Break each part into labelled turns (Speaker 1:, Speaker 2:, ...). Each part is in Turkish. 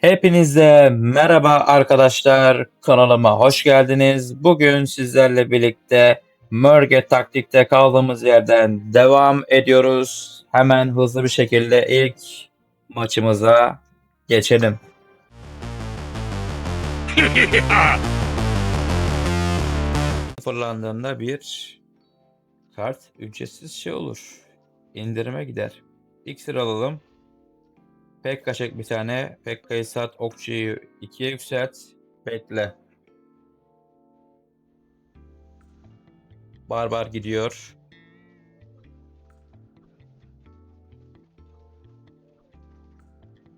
Speaker 1: Hepinize merhaba arkadaşlar. Kanalıma hoş geldiniz. Bugün sizlerle birlikte Mörge taktikte kaldığımız yerden devam ediyoruz. Hemen hızlı bir şekilde ilk maçımıza geçelim. Sıfırlandığında bir kart ücretsiz şey olur. İndirime gider. İksir alalım. Pekka çek bir tane. Pekka'yı sat. Okçuyu ikiye yükselt. Bekle. Barbar gidiyor.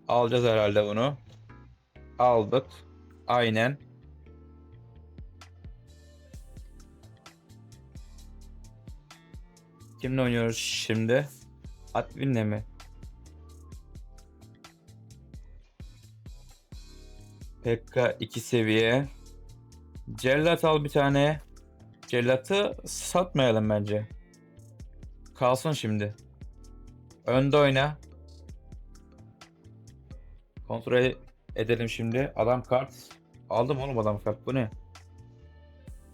Speaker 1: Alacağız herhalde bunu. Aldık. Aynen. Kimle oynuyoruz şimdi? Atvin'le mi? Pekka 2 seviye. Cellat al bir tane. Cellat'ı satmayalım bence. Kalsın şimdi. Önde oyna. Kontrol edelim şimdi. Adam kart. Aldım oğlum adam kart. Bu ne?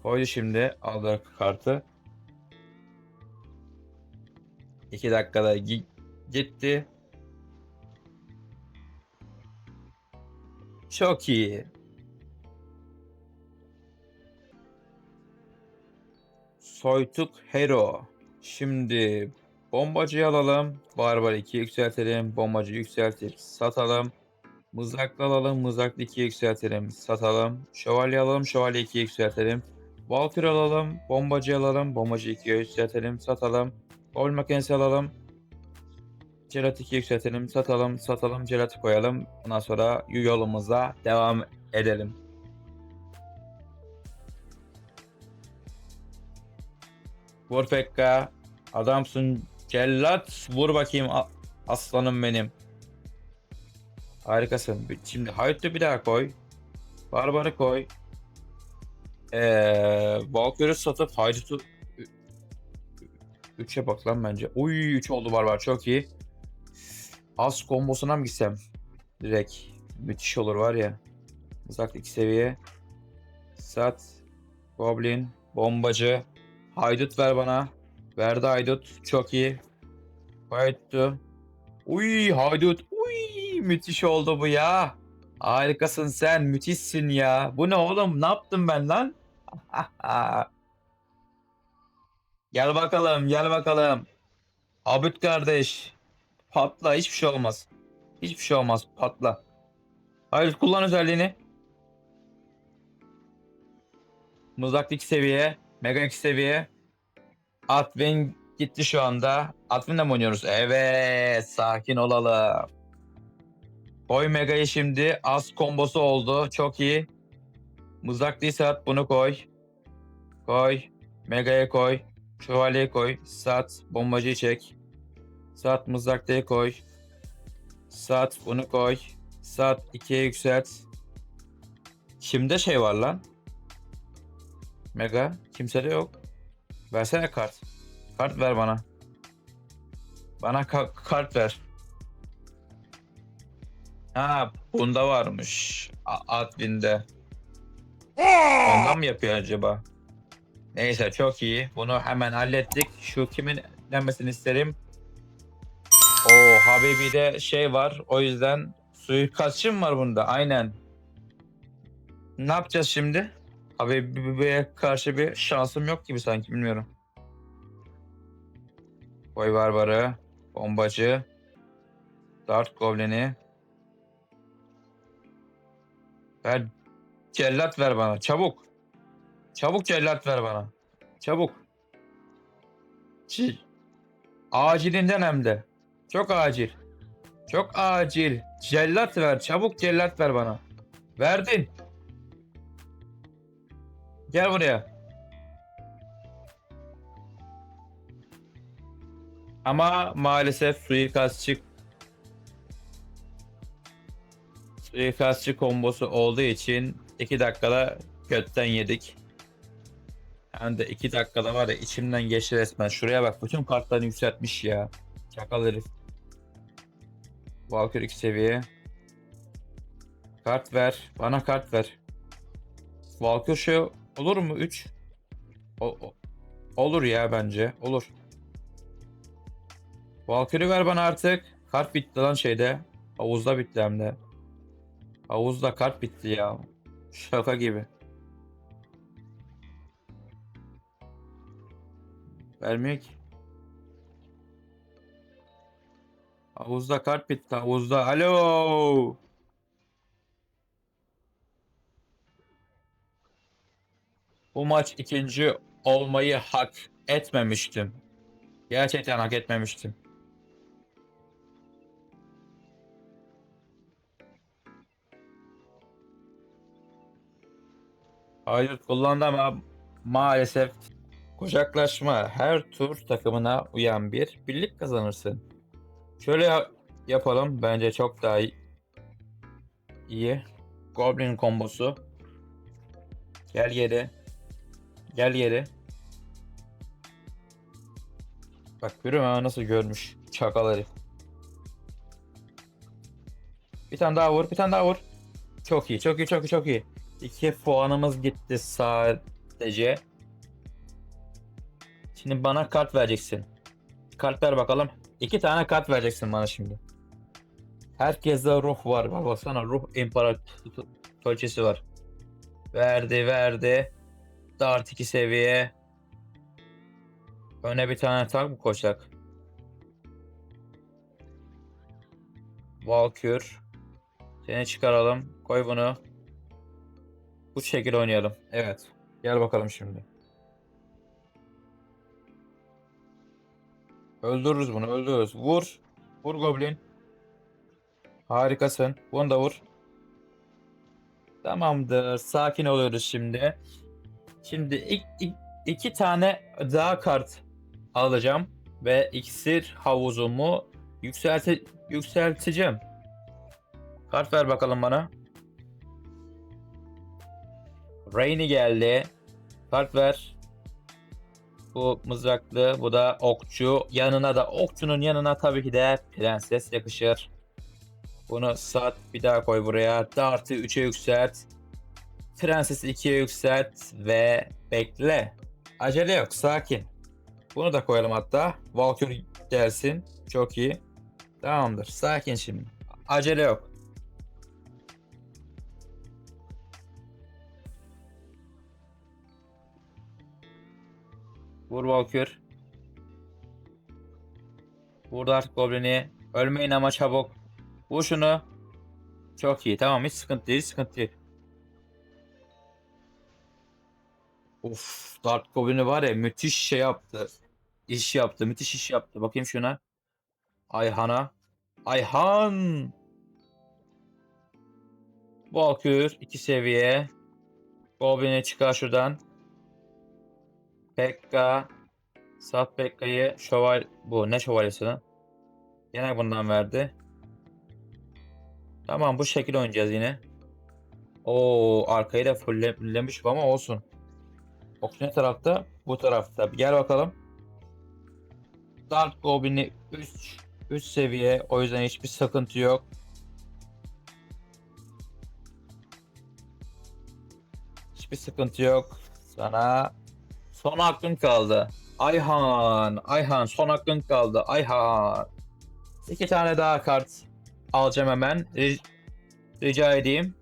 Speaker 1: Koydu şimdi. Aldı kartı. 2 dakikada gi- gitti. Çok iyi. Soytuk Hero. Şimdi bombacıyı alalım. Barbar 2 yükseltelim. Bombacı yükseltir. Satalım. Mızraklı alalım. Mızraklı 2 yükseltelim. Satalım. Şövalye alalım. Şövalye 2 yükseltelim. Valkyrie alalım. Bombacı alalım. Bombacı 2'ye yükseltelim. Satalım. Gol makinesi alalım. Celat 2 yükseltelim. Satalım. Satalım. Celat'ı koyalım. Ondan sonra yolumuza devam edelim. Vur Pekka. Adamsın. Cellat. Vur bakayım aslanım benim. Harikasın. Şimdi Haydut'u bir daha koy. Barbar'ı koy. Ee, Valkyrie'yi satıp Haydut'u 3'e bak lan bence. Uy 3 oldu Barbar çok iyi. Az kombosuna mı gitsem? Direkt. Müthiş olur var ya. Uzak 2 seviye. Sat. Goblin. Bombacı. Haydut ver bana. Verdi Haydut. Çok iyi. Haydut'u. Uy Haydut. Uy müthiş oldu bu ya. Harikasın sen. Müthişsin ya. Bu ne oğlum? Ne yaptım ben lan? gel bakalım. Gel bakalım. Abut kardeş. Patla. Hiçbir şey olmaz. Hiçbir şey olmaz. Patla. Hayır kullan özelliğini. Mızrak 2 seviye. Mega 2 seviye. Atwin gitti şu anda. Atwin'le mi oynuyoruz? Evet. Sakin olalım. Koy Mega'yı şimdi. Az kombosu oldu. Çok iyi. Mızraklıysa at bunu koy. Koy. Mega'ya koy. Şövalyeyi koy. Sat. Bombacıyı çek. Sat mızraklıyı koy. Sat bunu koy. Sat 2'ye yükselt. Kimde şey var lan? Mega. Kimsede yok. Versene kart. Kart ver bana. Bana ka- kart ver. Ha bunda varmış. A- Admin'de. Ondan mı yapıyor acaba? Neyse çok iyi. Bunu hemen hallettik. Şu kimin denmesini isterim. O Habibi'de şey var. O yüzden suikastçı mı var bunda? Aynen. Ne yapacağız şimdi? Habibi'ye karşı bir şansım yok gibi sanki bilmiyorum. Boy barbarı. Bombacı. Dart Goblin'i. Ver. Cellat ver bana. Çabuk. Çabuk cellat ver bana. Çabuk. Çi. Acilinden hem de. Çok acil. Çok acil. Cellat ver. Çabuk cellat ver bana. Verdin. Gel buraya. Ama maalesef suikastçı suikastçı kombosu olduğu için 2 dakikada götten yedik. Hem de 2 dakikada var ya içimden geçti resmen. Şuraya bak bütün kartlarını yükseltmiş ya. Çakal herif. Valkyrie 2 seviye. Kart ver. Bana kart ver. Valkyrie şey olur mu? 3. O, o- olur ya bence. Olur. Valkyrie ver bana artık. Kart bitti lan şeyde. Havuzda bitti hem de. Havuzda kart bitti ya. Şaka gibi. Vermiyor ki. Havuzda kart bitti. Havuzda. Alo. Bu maç ikinci olmayı hak etmemiştim. Gerçekten hak etmemiştim. Hayır kullandı ama maalesef kucaklaşma her tur takımına uyan bir birlik kazanırsın. Şöyle ya- yapalım bence çok daha iyi. iyi. Goblin kombosu. Gel geri. Gel geri. Bak görüyor musun nasıl görmüş çakal herif. Bir tane daha vur, bir tane daha vur. Çok iyi, çok iyi, çok iyi, çok iyi. İki puanımız gitti sadece. Şimdi bana kart vereceksin. Kart ver bakalım. İki vereceksin bana şimdi. Herkeste ruh var. Bak baksana ruh imparatorçesi var. Verdi verdi. Dart 2 seviye. Öne bir tane tank mı koşacak? Valkür. Seni çıkaralım. Koy bunu. Bu şekilde oynayalım. Evet. Gel bakalım şimdi. Öldürürüz bunu. Öldürürüz. Vur. Vur Goblin. Harikasın. Bunu da vur. Tamamdır. Sakin oluyoruz şimdi. Şimdi ilk, ilk- iki tane daha kart alacağım ve iksir havuzumu yükselte, yükselteceğim. Kart ver bakalım bana. Rain'i geldi. Kart ver. Bu mızraklı, bu da okçu. Yanına da okçunun yanına tabii ki de prenses yakışır. Bunu sat bir daha koy buraya. Dart'ı 3'e yükselt. Prenses'i 2'ye yükselt ve bekle. Acele yok, sakin. Bunu da koyalım hatta. Valkyrie gelsin. Çok iyi. Tamamdır. Sakin şimdi. Acele yok. Vur Valkyrie. Vur Dark Goblin'i. Ölmeyin ama çabuk. Vur şunu. Çok iyi. Tamam hiç sıkıntı değil. Sıkıntı değil. Of, Dark Goblin'i var ya müthiş şey yaptı. İş yaptı. Müthiş iş yaptı. Bakayım şuna. Ayhan'a. Ayhan. Valkyr 2 seviye. Goblin'i çıkar şuradan. Pekka. Sat Pekka'yı şöval bu ne şövalyesi lan? Yine bundan verdi. Tamam bu şekilde oynayacağız yine. Oo arkayı da fulllemiş ama olsun. Ok ne tarafta? Bu tarafta. Gel bakalım. Dark Goblin'i 3 3 seviye. O yüzden hiçbir sıkıntı yok. Hiçbir sıkıntı yok. Sana son hakkın kaldı. Ayhan, Ayhan son hakkın kaldı. Ayhan. İki tane daha kart alacağım hemen. Ri- rica edeyim.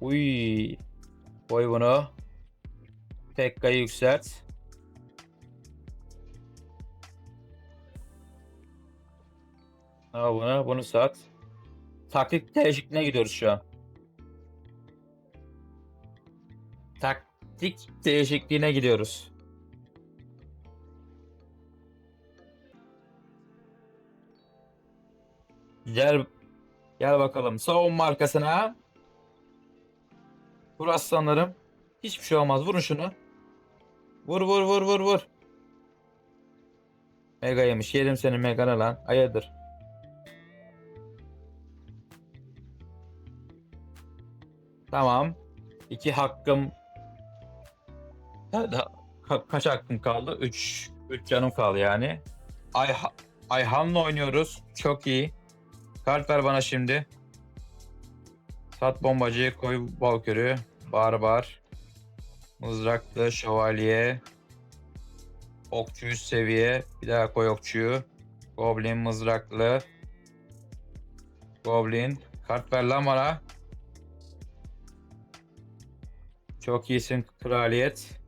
Speaker 1: Uy. Koy bunu. Pekka'yı yükselt. Al bunu, bunu sat. Taktik değişikliğine gidiyoruz şu an. Taktik değişikliğine gidiyoruz. Gel gel bakalım savunma arkasına. Vur aslanlarım. Hiçbir şey olmaz. Vurun şunu. Vur vur vur vur vur. Mega yemiş. Yerim seni megana lan. Hayırdır? Tamam. İki hakkım. Ka- kaç hakkım kaldı? Üç. Üç canım kaldı yani. Ay Ayhan'la oynuyoruz. Çok iyi. Kart ver bana şimdi. Sat bombacıyı koy Valkür'ü. Barbar. Mızraklı şövalye. Okçu üst seviye. Bir daha koy okçuyu. Goblin mızraklı. Goblin. Kart ver lan bana. Çok iyisin kraliyet.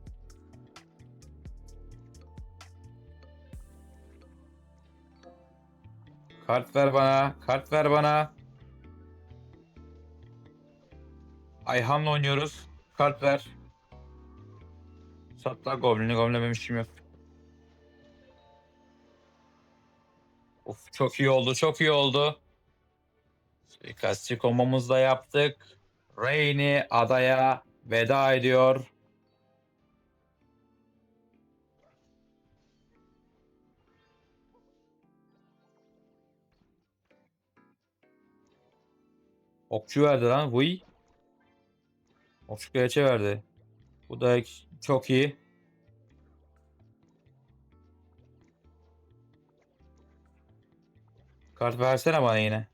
Speaker 1: Kart ver bana. Kart ver bana. Ayhan'la oynuyoruz. Kart ver. Satla Goblin'i. Goblin'e benim işim yok. Of çok iyi oldu. Çok iyi oldu. Suikastçı kombamızı da yaptık. Reyni adaya veda ediyor. Okçu verdi lan. Huy. Okçu kılıçı verdi. Bu da çok iyi. Kart versene bana yine.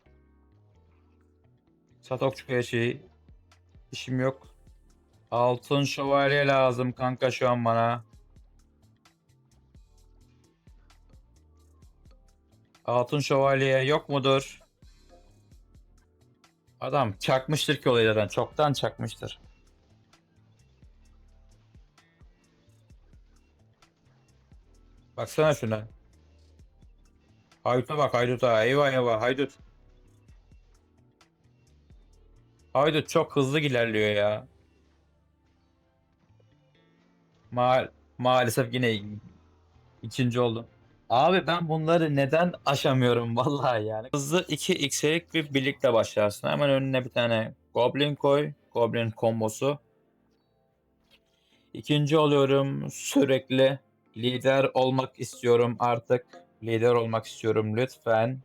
Speaker 1: Sat okçu kılıçı. İşim yok. Altın şövalye lazım kanka şu an bana. Altın şövalye yok mudur? Adam çakmıştır ki olaylardan. Çoktan çakmıştır. Baksana şuna. Haydut'a bak Haydut'a. Eyvah eyvah Haydut. Haydut çok hızlı ilerliyor ya. Ma maalesef yine ikinci oldum. Abi ben bunları neden aşamıyorum vallahi yani. Hızlı 2x'lik bir birlikte başlarsın. Hemen önüne bir tane Goblin koy. Goblin kombosu. İkinci oluyorum sürekli. Lider olmak istiyorum artık. Lider olmak istiyorum lütfen.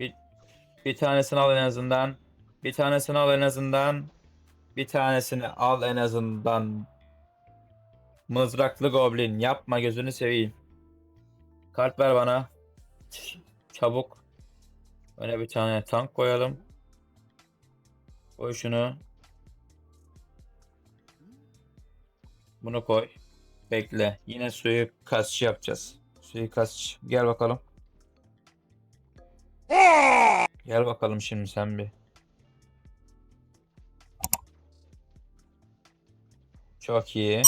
Speaker 1: Bir, bir tanesini al en azından. Bir tanesini al en azından. Bir tanesini al en azından. Mızraklı goblin yapma gözünü seveyim. Kart ver bana. Çabuk. Öne bir tane tank koyalım. Koy şunu. Bunu koy. Bekle. Yine suyu kasçı yapacağız. Suyu kasçı. Gel bakalım. Gel bakalım şimdi sen bir. Çok iyi.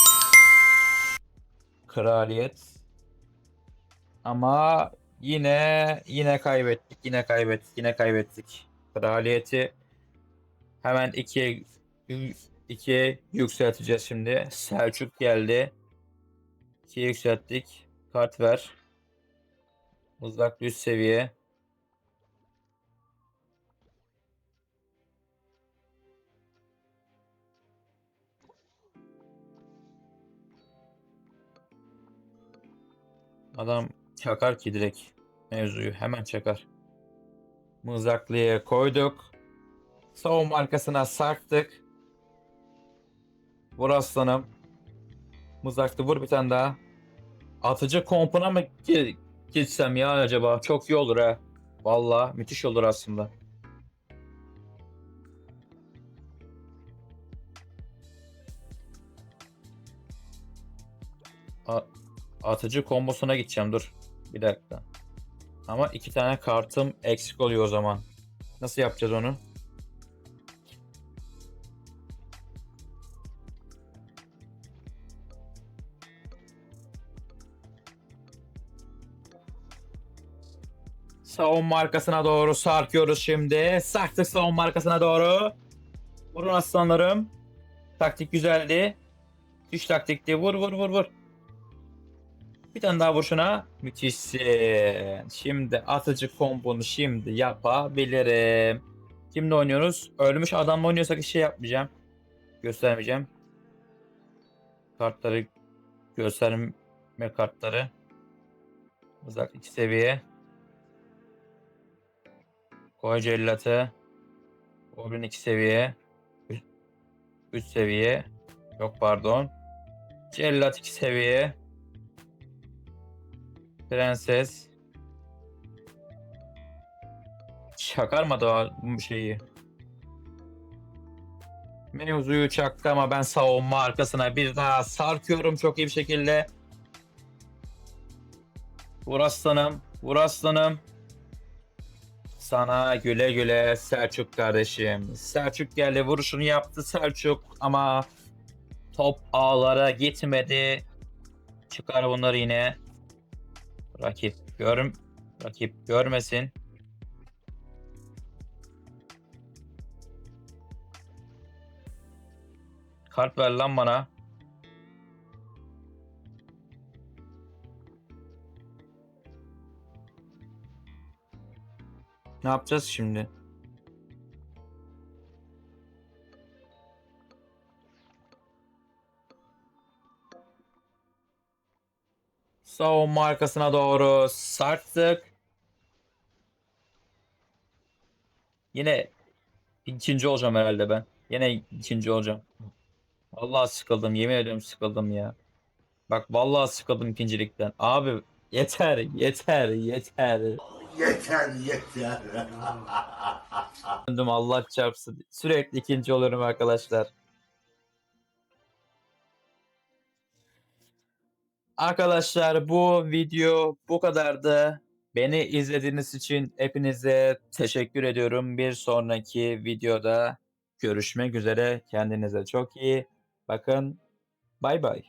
Speaker 1: Kraliyet. Ama yine yine kaybettik. Yine kaybettik. Yine kaybettik. Kraliyeti hemen ikiye ikiye yükselteceğiz şimdi. Selçuk geldi. İkiye yükselttik. Kart ver. Mızraklı üst seviye. Adam çakar ki direkt mevzuyu. Hemen çakar. Mızraklıya koyduk. Savunma arkasına sarktık. Vur aslanım. Mızraklı vur bir tane daha. Atıcı kompuna mı gitsem ya acaba? Çok iyi olur ha. Valla müthiş olur aslında. Atıcı kombosuna gideceğim dur. Bir dakika. Ama iki tane kartım eksik oluyor o zaman. Nasıl yapacağız onu? Savunma arkasına doğru sarkıyoruz şimdi. Sarktık savunma arkasına doğru. Vurun aslanlarım. Taktik güzeldi. Üç taktikti. Vur vur vur vur. Bir tane daha vur şuna. Müthişsin. Şimdi atıcı kombonu şimdi yapabilirim. Kimle oynuyoruz? Ölmüş adamla oynuyorsak hiç şey yapmayacağım. Göstermeyeceğim. Kartları gösterme kartları. Uzak iki seviye. Koy cellatı. Goblin 2 seviye. 3 seviye. Yok pardon. Cellat 2 seviye. Prenses. Çakarmadı o şeyi. Mevzuyu çaktı ama ben savunma arkasına bir daha sarkıyorum çok iyi bir şekilde. Vur aslanım, vur aslanım. Sana güle güle Selçuk kardeşim. Selçuk geldi vuruşunu yaptı Selçuk ama top ağlara gitmedi. Çıkar bunları yine. Rakip gör rakip görmesin. Kart ver lan bana. Ne yapacağız şimdi? Savunma arkasına doğru sarktık. Yine ikinci olacağım herhalde ben. Yine ikinci olacağım. Vallahi sıkıldım. Yemin ediyorum sıkıldım ya. Bak vallahi sıkıldım ikincilikten. Abi yeter yeter yeter.
Speaker 2: Yeter yeter.
Speaker 1: Allah çarpsın. Sürekli ikinci oluyorum arkadaşlar. Arkadaşlar bu video bu kadardı. Beni izlediğiniz için hepinize teşekkür ediyorum. Bir sonraki videoda görüşmek üzere. Kendinize çok iyi bakın. Bay bay.